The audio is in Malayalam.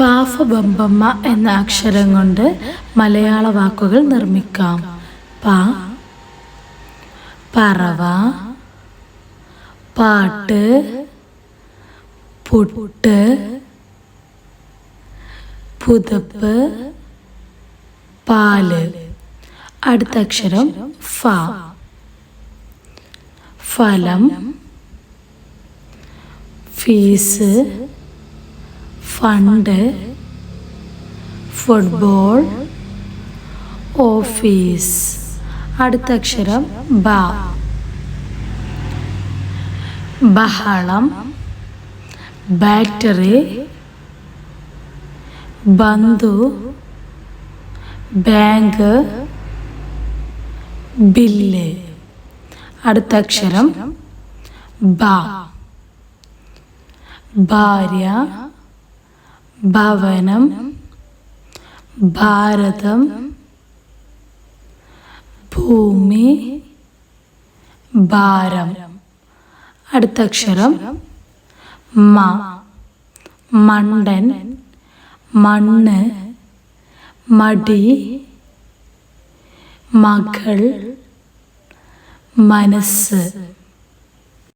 പാഫബമ്പമ്മ എന്ന അക്ഷരം കൊണ്ട് മലയാള വാക്കുകൾ നിർമ്മിക്കാം. പാ പറവ പാട്ട് പുട്ട് പുതപ്പ് പാൽ. അടുത്ത അക്ഷരം ഫ. ഫലം ഫീസ് ഫണ്ട് ഫുട്ബോൾ ഓഫീസ്. അടുത്ത അക്ഷരം ബ. ബഹളം ബാറ്ററി ബന്ധു ബാങ്ക് ബില്ല്. അടുത്ത അക്ഷരം ബ. ഭാര്യ ഭവനം ഭാരതം ഭൂമി ഭാരം. അടുത്ത അക്ഷരം മ. മണ്ടൻ മണ്ണ് മടി മകൾ മനസ്സ്.